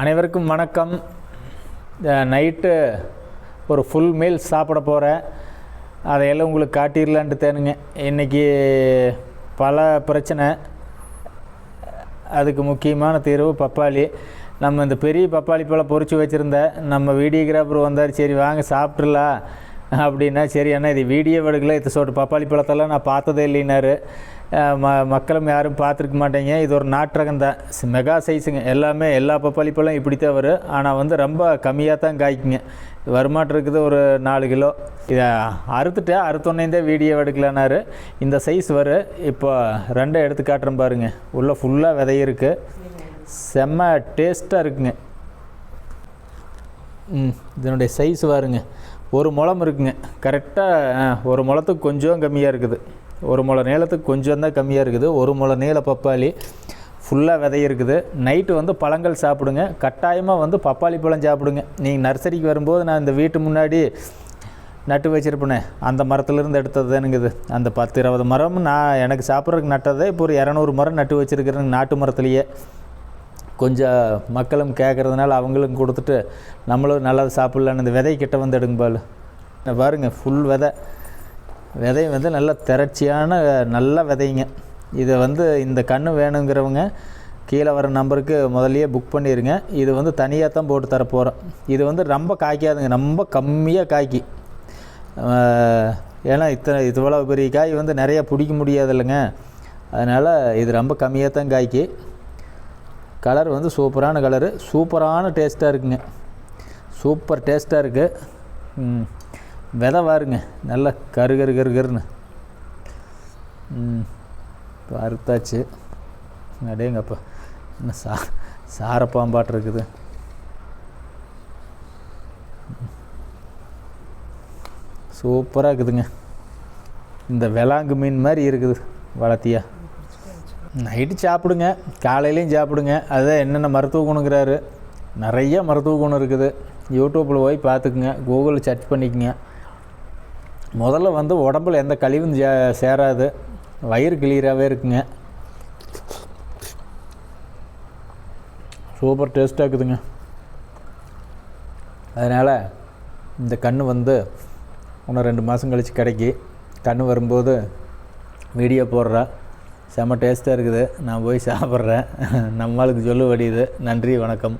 அனைவருக்கும் வணக்கம். நைட்டு ஒரு ஃபுல் மீல் சாப்பிட போகிறேன் அதையெல்லாம் உங்களுக்கு காட்டிடலான்ட்டு தேனுங்க. இன்றைக்கி பல பிரச்சனை. அதுக்கு முக்கியமான தீர்வு பப்பாளி. நம்ம இந்த பெரிய பப்பாளி பழம் பொறிச்சு வச்சுருந்தேன் நம்ம வீடியோகிராஃபர் வந்தார் சரி வாங்க சாப்பிட்றலாம் அப்படின்னா சரி அண்ணா இது வீடியோ எடுக்கல. இது சொல்லிட்டு பப்பாளி பழத்தெல்லாம் நான் பார்த்ததே இல்லைனாரு ம மக்களும் யாரும் பார்த்துருக்க மாட்டேங்க. இது ஒரு நாட்டகம் தான். மெகா சைஸுங்க. எல்லாமே எல்லா பப்பாளி பழம் இப்படி தான் வரும். ஆனால் வந்து ரொம்ப கம்மியாக தான் காய்க்குங்க. வருமாட்டம் இருக்குது ஒரு நாலு கிலோ. இதை அறுத்துட்டு அறுத்தொன்னே வீடியோ எடுக்கலனாரு. இந்த சைஸ் வரும் இப்போ ரெண்டை எடுத்து காட்டுறேன் பாருங்க. உள்ளே ஃபுல்லாக விதை இருக்குது செம்ம டேஸ்ட்டாக இருக்குங்க. ம் இதனுடைய சைஸ் பாருங்க. ஒரு முளம் இருக்குங்க. கரெக்டாக ஒரு முளத்துக்கு கொஞ்சம் கம்மியாக இருக்குது. ஒரு முளை நீளத்துக்கு கொஞ்சம் தான் கம்மியாக இருக்குது. ஒரு முளை நீள பப்பாளி ஃபுல்லாக விதை இருக்குது நைட்டு வந்து பழங்கள் சாப்பிடுங்க. கட்டாயமாக வந்து பப்பாளி பழம் சாப்பிடுங்க. நீங்கள் நர்சரிக்கு வரும்போது நான் இந்த வீட்டு முன்னாடி நட்டு வச்சுருப்பேனே. அந்த மரத்துலேருந்து எடுத்தது தானுங்குது அந்த பத்து இருபது மரம் நான் எனக்கு சாப்பிட்றதுக்கு நட்டதே இப்போ ஒரு இரநூறு மரம் நட்டு வச்சுருக்கிறேங்க நாட்டு மரத்துலேயே. கொஞ்சம் மக்களும் கேட்குறதுனால அவங்களும் கொடுத்துட்டு நம்மளும் நல்லா சாப்பிட்லான்னு இந்த விதை கிட்ட வந்து எடுங்க பால். பாருங்கள் பாருங்க ஃபுல் விதை. விதை வந்து நல்ல திரட்சியான நல்ல விதைங்க. இதை வந்து இந்த கன்று வேணுங்கிறவங்க கீழே வர நம்பருக்கு முதல்லையே புக் பண்ணிடுங்க இது வந்து தனியாக தான் போட்டு தர போகிறோம் இது வந்து ரொம்ப காய்க்காதுங்க. ரொம்ப கம்மியாக காய்க்கி. ஏன்னா இத்தனை இவ்வளோ பெரிய காய் வந்து நிறையா பிடிக்க முடியாது இல்லைங்க அதனால் இது ரொம்ப கம்மியாக தான் காய்க்கி. கலர் வந்து சூப்பரான கலரு. சூப்பரான டேஸ்ட்டாக இருக்குங்க. சூப்பர் டேஸ்ட்டாக இருக்குது விதை பாருங்க. நல்லா கரு கரு கரு கருன்னு. ம் அறுத்தாச்சு. அடேங்கப்பா என்ன சா சாரப்பாம்பாட்டு இருக்குது. சூப்பராக இருக்குதுங்க. இந்த விலாங்கு மீன் மாதிரி இருக்குது வளர்த்தியா நைட்டு சாப்பிடுங்க. காலையிலையும் சாப்பிடுங்க. அதுதான் என்னென்ன மருத்துவ குணங்கிறாரு. நிறைய மருத்துவ குணம் இருக்குது. யூடியூப்பில் போய் பார்த்துக்குங்க. கூகுளில் சர்ச் பண்ணிக்கோங்க. முதல்ல வந்து உடம்புல எந்த கழிவும் சே சேராது. வயிறு கிளியராகவே இருக்குங்க. சூப்பர் டேஸ்ட்டாக இருக்குதுங்க. அதனால் இந்த கன்று வந்து இன்னும் ரெண்டு மாதம் கழித்து கிடைக்கி. கன்று வரும்போது வீடியோ போடுறேன் செம்ம டேஸ்ட்டாக இருக்குது. நான் போய் சாப்பிட்றேன். நம்மளுக்கு சொல்ல வடியுது நன்றி வணக்கம்.